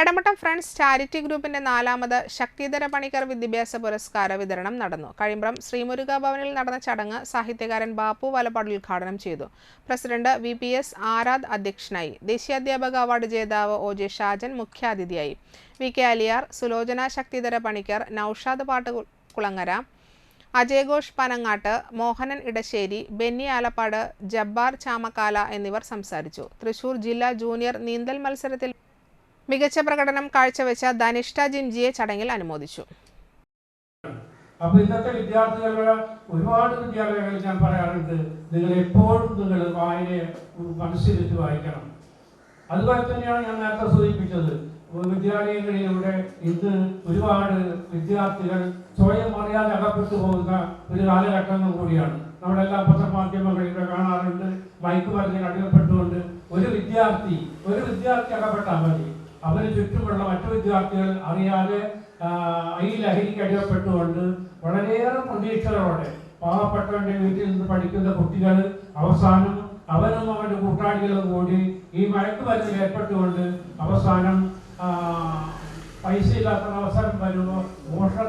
Edamattom friends charity ഗ്രൂപ്പിന്റെ നാലാമത് ശക്തിധര പണിക്കർ വിദ്യാഭ്യാസ പുരസ്കാര വിതരണം നടന്നു. കഴിമ്പ്രം ശ്രീമുരുക ഭവനിൽ നടന്ന ചടങ്ങ് സാഹിത്യകാരൻ ബാപ്പു വലപ്പാട് ഉദ്ഘാടനം ചെയ്തു. President V P S Aradh അധ്യക്ഷനായി. ദേശീയാധ്യാപക അവാർഡ് ജേതാവ് ഒ ജെ ഷാജൻ മുഖ്യാതിഥിയായി. V K Aliyar Sulochana Sakthidhara Panicker Noushad Pattukulangara അജയഘോഷ് Panangattu Mohanan Edasseri Benny Alappad Jabbar Chamakkala എന്നിവർ സംസാരിച്ചു. തൃശൂർ ജില്ലാ ജൂനിയർ നീന്തൽ മത്സരത്തിൽ മികച്ച പ്രകടനം കാഴ്ചവെച്ച ധനിഷ്ഠ ജിംജിയെ ചടങ്ങിൽ അനുമോദിച്ചു. അപ്പൊ ഇന്നത്തെ വിദ്യാർത്ഥികളുടെ ഒരുപാട് വിദ്യാലയങ്ങളിൽ ഞാൻ പറയാറുണ്ട് നിങ്ങൾ എപ്പോഴും നിങ്ങൾ വായനയെ വെച്ച് വായിക്കണം. അതുപോലെ തന്നെയാണ് ഞാൻ നേരത്തെ സൂചിപ്പിച്ചത് വിദ്യാലയങ്ങളിലൂടെ ഇന്ന് ഒരുപാട് വിദ്യാർത്ഥികൾ സ്വയം അറിയാതെ അകപ്പെട്ടു പോകുന്ന ഒരു കാലഘട്ടങ്ങൾ കൂടിയാണ്. നമ്മളെല്ലാം പത്രമാധ്യമങ്ങളിലൂടെ കാണാറുണ്ട് മയക്കുമരുന്നിന് അടിമപ്പെട്ടുകൊണ്ട് ഒരു വിദ്യാർത്ഥി ഒരു വിദ്യാർത്ഥി അകപ്പെട്ടാൽ മതി. അവന് ചുറ്റുമുള്ള മറ്റു വിദ്യാർത്ഥികൾ അറിയാതെ ഈ ലഹരിക്ക് അടിമപ്പെട്ടുകൊണ്ട് വളരെയേറെ പ്രതീക്ഷകളോടെ പാവപ്പെട്ടവന്റെ വീട്ടിൽ നിന്ന് പഠിക്കുന്ന കുട്ടികൾ അവസാനം അവനും അവന്റെ കൂട്ടാളികളും കൂടി ഈ മയക്കുമരുന്നിൽ ഏർപ്പെട്ടുകൊണ്ട് അവസാനം പൈസ ഇല്ലാത്ത അവസരം വരുമ്പോൾ മോഷണ